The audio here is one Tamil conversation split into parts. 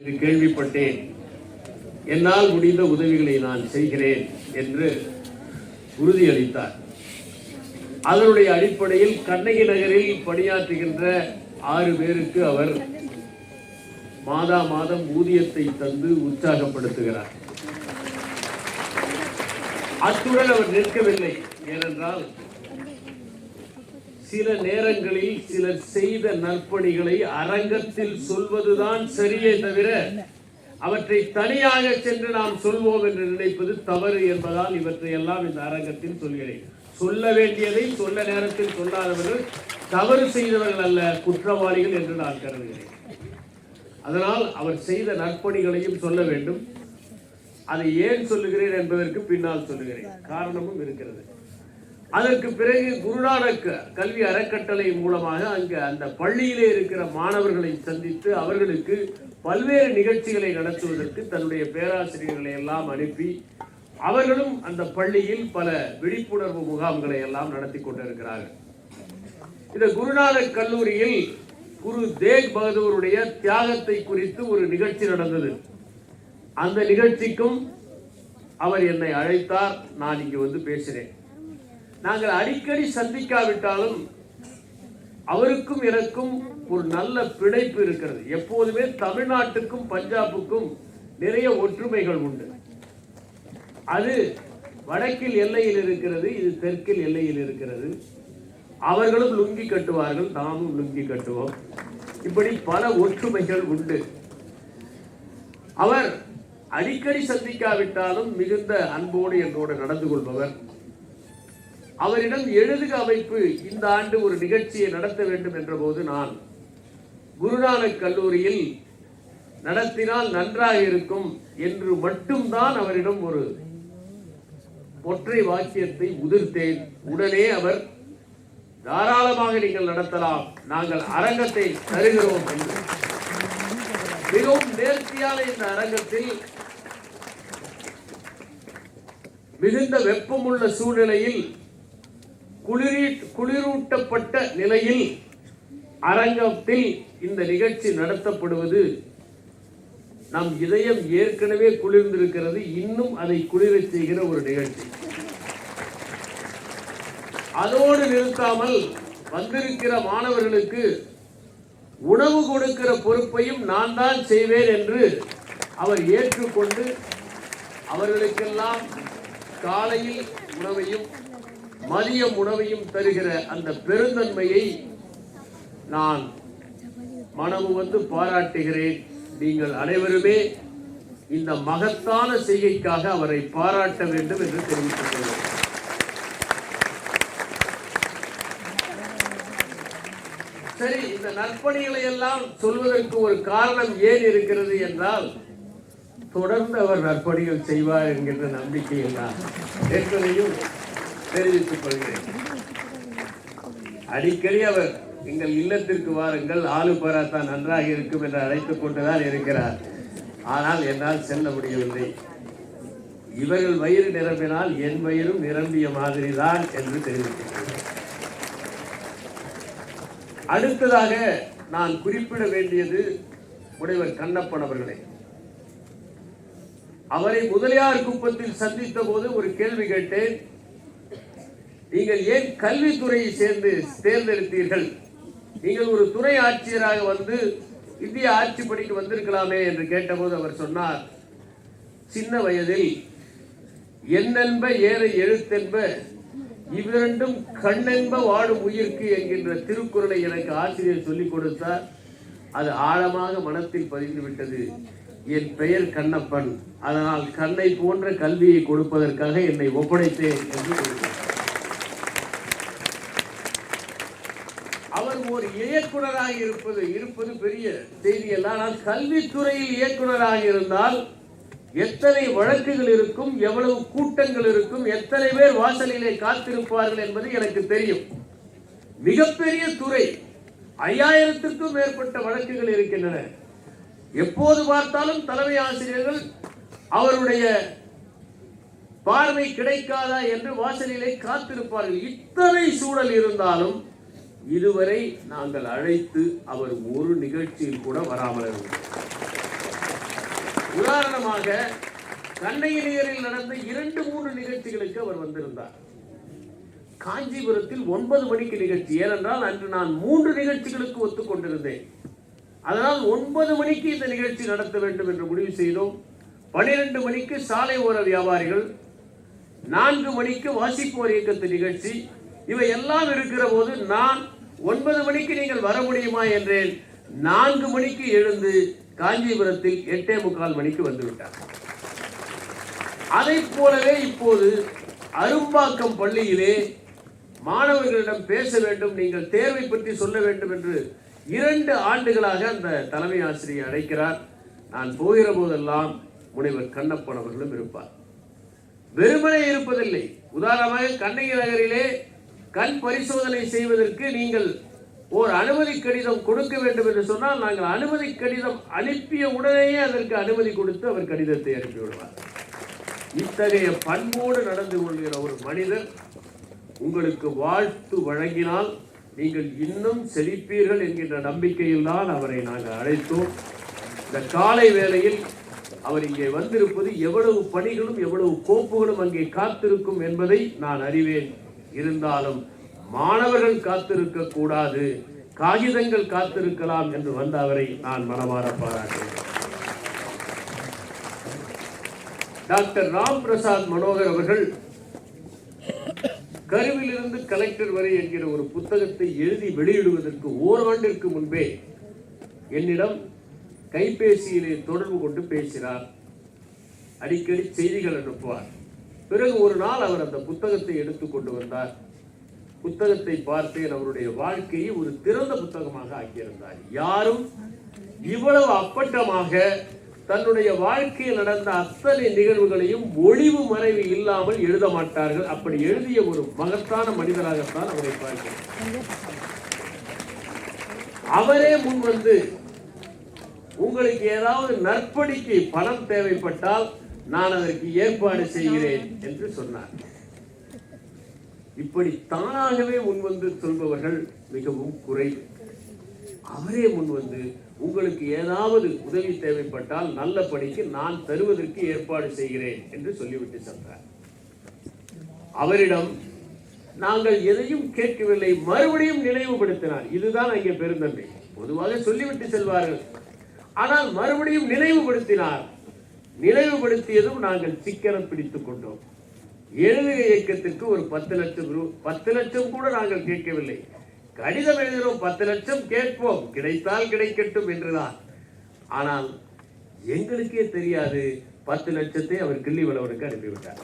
என்று கேள்விப்பட்டேன். என்னால் முடிந்த உதவிகளை நான் செய்கிறேன் என்று உறுதியளித்தார். அதனுடைய அடிப்படையில் கண்ணகி நகரில் பணியாற்றுகின்ற ஆறு பேருக்கு அவர் மாதா மாதம் ஊதியத்தை தந்து உற்சாகப்படுத்துகிறார். அத்துடன் அவர் நிற்கவில்லை. ஏனென்றால் சில நேரங்களில் சிலர் செய்த நற்பணிகளை அரங்கத்தில் சொல்வதுதான் சரியே தவிர அவற்றை தனியாக சென்று நாம் சொல்வோம் என்று நினைப்பது தவறு என்பதால் இவற்றை எல்லாம் இந்த அரங்கத்தில் சொல்கிறேன். சொல்ல வேண்டியதை சொல்ல நேரத்தில் சொல்லாதவர்கள் தவறு செய்தவர்கள் அல்ல குற்றவாளிகள் என்று நான் கருதுகிறேன். அதனால் அவர் செய்த நற்பணிகளையும் சொல்ல வேண்டும். அதை ஏன் சொல்லுகிறேன் என்பதற்கு பின்னால் சொல்லுகிறேன். காரணமும் இருக்கிறது. அதற்கு பிறகு குருநானக் கல்வி அறக்கட்டளை மூலமாக அங்கு அந்த பள்ளியிலே இருக்கிற மாணவர்களை சந்தித்து அவர்களுக்கு பல்வேறு நிகழ்ச்சிகளை நடத்துவதற்கு தன்னுடைய பேராசிரியர்களை எல்லாம் அனுப்பி அவர்களும் அந்த பள்ளியில் பல விழிப்புணர்வு முகாம்களை எல்லாம் நடத்தி கொண்டிருக்கிறார்கள். இந்த குருநானக் கல்லூரியில் குரு தேக் பகதூருடைய தியாகத்தை குறித்து ஒரு நிகழ்ச்சி நடந்தது. அந்த நிகழ்ச்சிக்கும் அவர் என்னை அழைத்தார். நான் இங்கு வந்து பேசினேன். நாங்கள் அடிக்கடி சந்திக்காவிட்டாலும் அவருக்கும் எனக்கும் ஒரு நல்ல பிணைப்பு இருக்கிறது. எப்போதுமே தமிழ்நாட்டுக்கும் பஞ்சாபுக்கும் நிறைய ஒற்றுமைகள் உண்டு. அது வடக்கில் எல்லையில் இருக்கிறது இது தெற்கில் எல்லையில் இருக்கிறது. அவர்களும் லுங்கி கட்டுவார்கள் நாமும் லுங்கி கட்டுவோம். இப்படி பல ஒற்றுமைகள் உண்டு. அவர் அடிக்கடி சந்திக்காவிட்டாலும் மிகுந்த அன்போடு என்னோடு நடந்து கொள்பவர். அவரிடம் எழுதுக அமைப்பு இந்த ஆண்டு ஒரு நிகழ்ச்சியை நடத்த வேண்டும் என்ற போது நான் குருநானக் கல்லூரியில் நடத்தினால் நன்றாக இருக்கும் என்று மட்டும்தான் அவரிடம் ஒரு ஒற்றை வாக்கியத்தை உதிர்த்தேன். உடனே அவர் தாராளமாக நீங்கள் நடத்தலாம் நாங்கள் அரங்கத்தை தருகிறோம் என்று. மிகவும் நேர்த்தியான இந்த அரங்கத்தில் மிகுந்த வெப்பமுள்ள சூழ்நிலையில் குளிரி குளிரூட்டப்பட்ட நிலையில் அரங்கத்தில் இந்த நிகழ்ச்சி நடத்தப்படுவது நம் இதயம் ஏற்கனவே குளிர்ந்திருக்கிறது இன்னும் அதை குளிரச் செய்கிற ஒரு நிகழ்ச்சி. அதோடு நிறுத்தாமல் வந்திருக்கிற மாணவர்களுக்கு உணவு கொடுக்கிற பொறுப்பையும் நான் தான் செய்வேன் என்று அவர் ஏற்றுக்கொண்டு அவர்களுக்கெல்லாம் காலையில் உணவையும் மதிய உணவையும் தருகிற அந்த பெருந்தன்மையை நான் மனமு வந்து பாராட்டுகிறேன். நீங்கள் அனைவருமே இந்த மகத்தான செய்கைக்காக அவரை பாராட்ட வேண்டும் என்று தெரிவித்துக் சரி இந்த நற்பணிகளை எல்லாம் சொல்வதற்கு ஒரு காரணம் ஏன் இருக்கிறது என்றால் தொடர்ந்து அவர் நற்பணிகள் செய்வார் என்கின்ற நம்பிக்கையில் தான் ஏற்கனவே தெரிவித்துக் கொள்கிறேன் அடிக்கடி அவர் எங்கள் இல்லத்திற்கு வாருங்கள் ஆளு பராத்தா நன்றாக இருக்கும் என்று அழைத்துக் கொண்டுதான் இருக்கிறார். ஆனால் என்னால் செல்ல முடியவில்லை. இவர்கள் வயிறு நிரம்பினால் என் வயிறும் நிரம்பிய மாதிரி தான் என்று தெரிவிக்கிறேன் அடுத்ததாக நான் குறிப்பிட வேண்டியது முனைவர் கண்ணப்பன் அவர்களை. அவரை முதலியார் குப்பத்தில் சந்தித்த போது ஒரு கேள்வி கேட்டேன். நீங்கள் ஏன் கல்வித்துறையை சேர்ந்து தேர்ந்தெடுத்தீர்கள்? நீங்கள் ஒரு துறை ஆட்சியராக வந்து இந்திய ஆட்சி பணிக்கு வந்திருக்கலாமே என்று கேட்டபோது அவர் சொன்னார் சின்ன வயதில் என்னென்ப ஏற எழுத்தென்ப இவ்விரண்டும் கண்ணென்ப வாடும் உயிர்க்கு என்கின்ற திருக்குறளை எனக்கு ஆசிரியர் சொல்லிக் கொடுத்தார். அது ஆழமாக மனத்தில் பதிந்து விட்டது. என் பெயர் கண்ணப்பன். அதனால் கண்ணை போன்ற கல்வியை கொடுப்பதற்காக என்னை ஒப்படைத்தேன் என்று கூறினார் அவர் ஒரு இயக்குனராக இருப்பது இருப்பது பெரிய செய்தி அல்ல ஆனால் கல்வித்துறையில் இயக்குனராக இருந்தால் எத்தனை வழக்குகள் இருக்கும் எவ்வளவு கூட்டங்கள் இருக்கும் எத்தனை பேர் வாசலிலே காத்திருப்பார்கள் என்பது எனக்கு தெரியும். மிகப்பெரிய துறை ஐயாயிரத்திற்கும் மேற்பட்ட வழக்குகள் இருக்கின்றன. எப்போது பார்த்தாலும் தலைமை ஆசிரியர்கள் அவருடைய பார்வை கிடைக்காதா என்று வாசலிலே காத்திருப்பார்கள். இத்தனை சூழல் இருந்தாலும் இதுவரை நாங்கள் அழைத்து அவர் ஒரு நிகழ்ச்சியில் கூட வராமல் இருந்தார் உதாரணமாக கண்ணையிலேயரில் நடந்த இரண்டு மூன்று நிகழ்ச்சிகளுக்கு அவர் வந்திருந்தார். காஞ்சிபுரத்தில் ஒன்பது மணிக்கு நிகழ்ச்சி. ஏனென்றால் அன்று நான் மூன்று நிகழ்ச்சிகளுக்கு ஒத்துக்கொண்டிருந்தேன் அதனால் ஒன்பது மணிக்கு இந்த நிகழ்ச்சி நடத்த வேண்டும் என்று முடிவு செய்தோம். பனிரெண்டு மணிக்கு சாலை ஓர வியாபாரிகள் நான்கு மணிக்கு வாசிப்போர் இயக்கத்து நிகழ்ச்சி. இவை எல்லாம் இருக்கிற போது நான் ஒன்பது மணிக்கு நீங்கள் வர முடியுமா என்றேன். நான்கு மணிக்கு எழுந்து காஞ்சிபுரத்தில் எட்டே முக்கால் மணிக்கு வந்துவிட்டார். அதைப் போலவே இப்போது அரும்பாக்கம் பள்ளியிலே மாணவர்களிடம் பேச வேண்டும் நீங்கள் தேர்வை பற்றி சொல்ல வேண்டும் என்று இரண்டு ஆண்டுகளாக அந்த தலைமை ஆசிரியர் அழைக்கிறார். நான் போகிற போதெல்லாம் முனைவர் கண்ணப்பன் அவர்களும் இருப்பார். வெறுமனே இருப்பதில்லை. உதாரணமாக கண்ணகி நகரிலே கண் பரிசோதனை செய்வதற்கு நீங்கள் ஓர் அனுமதி கடிதம் கொடுக்க வேண்டும் என்று சொன்னால் நாங்கள் அனுமதி கடிதம் அனுப்பிய உடனேயே அதற்கு அனுமதி கொடுத்து அவர் கடிதத்தை அனுப்பிவிடுவார் இத்தகைய பண்போடு நடந்து கொள்கிற ஒரு மனிதர் உங்களுக்கு வாழ்த்து வழங்கினால் நீங்கள் இன்னும் செழிப்பீர்கள் என்கின்ற நம்பிக்கையில் தான் அவரை நாங்கள் அழைத்தோம். இந்த காலை வேளையில் அவர் இங்கே வந்திருப்பது எவ்வளவு பணிகளும் எவ்வளவு கோப்புகளும் அங்கே காத்திருக்கும் என்பதை நான் அறிவேன். இருந்தாலும் மாணவர்கள் காத்திருக்க கூடாது காகிதங்கள் காத்திருக்கலாம் என்று வந்த அவரை நான் மனமாற பாராட்டுகிறேன். டாக்டர் ராம் பிரசாத் மனோகர் அவர்கள் கருவிலிருந்து கலெக்டர் வரை என்கிற ஒரு புத்தகத்தை எழுதி வெளியிடுவதற்கு ஓராண்டிற்கு முன்பே என்னிடம் கைபேசியிலே தொடர்பு கொண்டு பேசினார். அடிக்கடி செய்திகள் அனுப்புவார். பிறகு ஒரு நாள் அவர் அந்த புத்தகத்தை எடுத்து கொண்டு வந்தார். புத்தகத்தை பார்த்தேன். அவருடைய வாழ்க்கையை ஒரு திறந்த புத்தகமாக ஆக்கியிருந்தார். யாரும் இவ்வளவு அப்பட்டமாக தன்னுடைய வாழ்க்கையில் நடந்த அத்தனை நிகழ்வுகளையும் ஒளிவு மறைவு இல்லாமல் எழுத மாட்டார்கள். அப்படி எழுதிய ஒரு மகத்தான மனிதராகத்தான் அவரை பார்க்கிறேன். அவரே முன் வந்து உங்களுக்கு ஏதாவது நற்பணிக்கு பணம் தேவைப்பட்டால் நான் அதற்கு ஏற்பாடு செய்கிறேன் என்று சொன்னார். இப்படி தானாகவே முன்வந்து சொல்பவர்கள் மிகவும் குறைவு அவரே முன்வந்து உங்களுக்கு ஏதாவது உதவி தேவைப்பட்டால் நல்ல பணிக்கு நான் தருவதற்கு ஏற்பாடு செய்கிறேன் என்று சொல்லிவிட்டு சென்றார். அவரிடம் நாங்கள் எதையும் கேட்கவில்லை மறுபடியும் நினைவுபடுத்தினார். இதுதான் அங்கே பெருந்தன்மை. பொதுவாக சொல்லிவிட்டு செல்வார்கள். ஆனால் மறுபடியும் நினைவுபடுத்தினார். நினைவுபடுத்தியதும் நாங்கள் சிக்கனம் பிடித்துக் கொண்டோம். எழுதுக இயக்கத்திற்கு ஒரு பத்து லட்சம் ரூ பத்து லட்சம் கூட நாங்கள் கேட்கவில்லை. கடிதம் எழுதினோம் பத்து லட்சம் கேட்போம். கிடைத்தால் கிடைக்கட்டும் என்றுதான். ஆனால் எங்களுக்கே தெரியாது பத்து லட்சத்தை அவர் கிள்ளிவளவனுக்கு அனுப்பிவிட்டார்.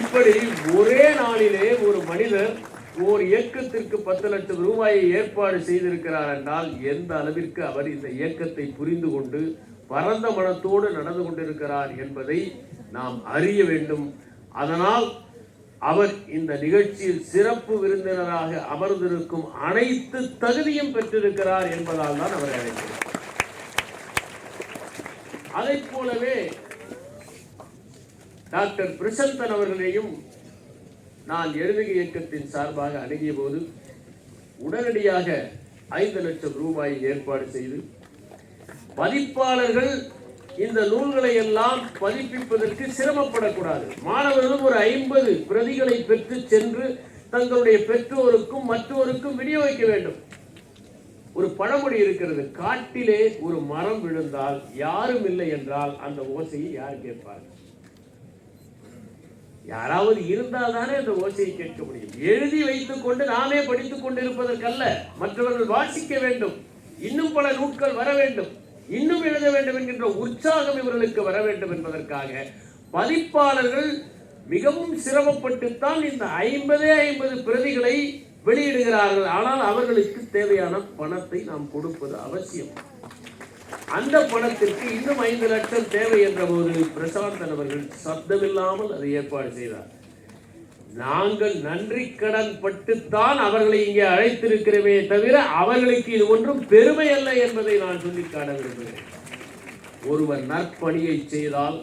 இப்படி ஒரே நாளிலே ஒரு மனிதர் ஓர் இயக்கத்திற்கு பத்து லட்சம் ரூபாயை ஏற்பாடு செய்திருக்கிறார் என்றால் எந்த அளவிற்கு அவர் இந்த இயக்கத்தை புரிந்து கொண்டு பரந்த மனத்தோடு நடந்து கொண்டிருக்கிறார் என்பதை நாம் அறிய வேண்டும். அதனால் அவர் இந்த நிகழ்ச்சியில் சிறப்பு விருந்தினராக அமர்ந்திருக்கும் அனைத்து தகுதியும் பெற்றிருக்கிறார் என்பதால் தான் அவரை அழைக்கிறார் அதை போலவே டாக்டர் பிரசந்தன் அவர்களையும் நான் எழுதுக இயக்கத்தின் சார்பாக அணுகிய போது உடனடியாக ஐந்து லட்சம் ரூபாயை ஏற்பாடு செய்து பதிப்பாளர்கள் இந்த நூல்களை எல்லாம் பதிப்பிப்பதற்கு சிரமப்படக்கூடாது. மாணவர்களும் ஒரு ஐம்பது பிரதிகளை பெற்று சென்று தங்களுடைய பெற்றோருக்கும் மற்றோருக்கும் விநியோகிக்க வேண்டும். ஒரு பழமொழி இருக்கிறது காட்டிலே ஒரு மரம் விழுந்தால் யாரும் இல்லை என்றால் அந்த ஓசையை யார் கேட்பார்கள்? யாராவது இருந்தால் தானே அந்த ஓசையை கேட்க முடியும். எழுதி வைத்துக் கொண்டு நாமே படித்துக் கொண்டிருப்பதற்கல்ல மற்றவர்கள் வாசிக்க வேண்டும். இன்னும் பல நூட்கள் வர வேண்டும். இன்னும் எழுத வேண்டும் என்கின்ற உற்சாகம் இவர்களுக்கு வர வேண்டும் என்பதற்காக பதிப்பாளர்கள் மிகவும் சிரமப்பட்டுத்தான் இந்த ஐம்பதே ஐம்பது பிரதிகளை வெளியிடுகிறார்கள். ஆனால் அவர்களுக்கு தேவையான பணத்தை நாம் கொடுப்பது அவசியம். அந்த பணத்திற்கு இன்னும் ஐந்து லட்சம் தேவை என்ற போது பிரசாந்தன் அவர்கள் சப்தமில்லாமல் அதை ஏற்பாடு செய்தார். நாங்கள் நன்றி கடன் பட்டுத்தான் அவர்களை இங்கே அழைத்திருக்கிறோமே தவிர அவர்களுக்கு இது ஒன்றும் பெருமை அல்ல என்பதை நான் சொல்லி காட்ட விரும்புகிறேன். ஒருவர் நற்பணியை செய்தால்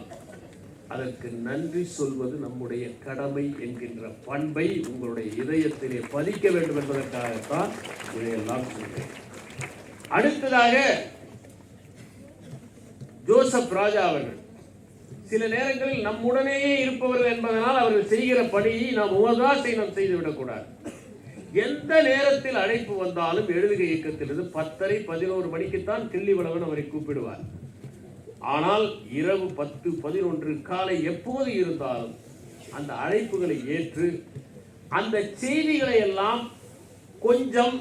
அதற்கு நன்றி சொல்வது நம்முடைய கடமை என்கின்ற பண்பை உங்களுடைய இதயத்திலே பதிக்க வேண்டும் என்பதற்காகத்தான் இதையெல்லாம் சொல்கிறேன். அடுத்ததாக ஜோசப் ராஜா அவர்கள். சில நேரங்களில் நம்முடனேயே இருப்பவர்கள் என்பதனால் அவர்கள் செய்கிற பணியை நாம் உபதாசீனம் செய்துவிடக்கூடாது. எந்த நேரத்தில் அழைப்பு வந்தாலும் எழுதுகை இயக்கத்திலிருந்து பத்தரை பதினோரு மணிக்குத்தான் கிள்ளிவளவன் அவரை கூப்பிடுவார். ஆனால் இரவு பத்து பதினொன்று காலை எப்போது இருந்தாலும் அந்த அழைப்புகளை ஏற்று அந்த செய்திகளை எல்லாம் கொஞ்சம்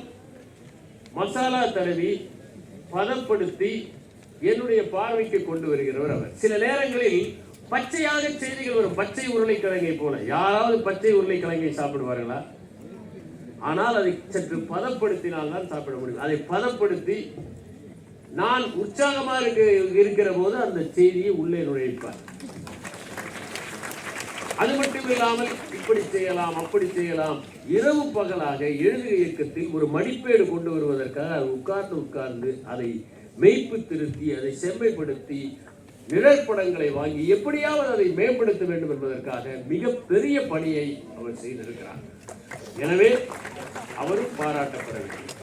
மசாலா தடவி பதப்படுத்தி என்னுடைய பார்வைக்கு கொண்டு வருகிறவர் அவர். சில நேரங்களில் பச்சையாக செய்திகள் வரும். பச்சை உருளைக்கிழங்கை போல. யாராவது பச்சை உருளைக்கிழங்கை சாப்பிடுவார்களா? ஆனால் அதை சற்று பதப்படுத்தினால் தான் சாப்பிட முடியும். அதை பதப்படுத்தி நான் உற்சாகமாக இருக்க இருக்கிற போது அந்த செய்தியை உள்ளே நுழைப்பார். அது மட்டும் இல்லாமல் இப்படி செய்யலாம் அப்படி செய்யலாம். இரவு பகலாக எழுது இயக்கத்தில் ஒரு மடிப்பேடு கொண்டு வருவதற்காக உட்கார்ந்து உட்கார்ந்து அதை மெய்ப்பு திருத்தி அதை செம்மைப்படுத்தி நிழற்படங்களை வாங்கி எப்படியாவது அதை மேம்படுத்த வேண்டும் என்பதற்காக மிகப்பெரிய பணியை அவர் செய்திருக்கிறார். எனவே அவரும் பாராட்டப்பட வேண்டும்.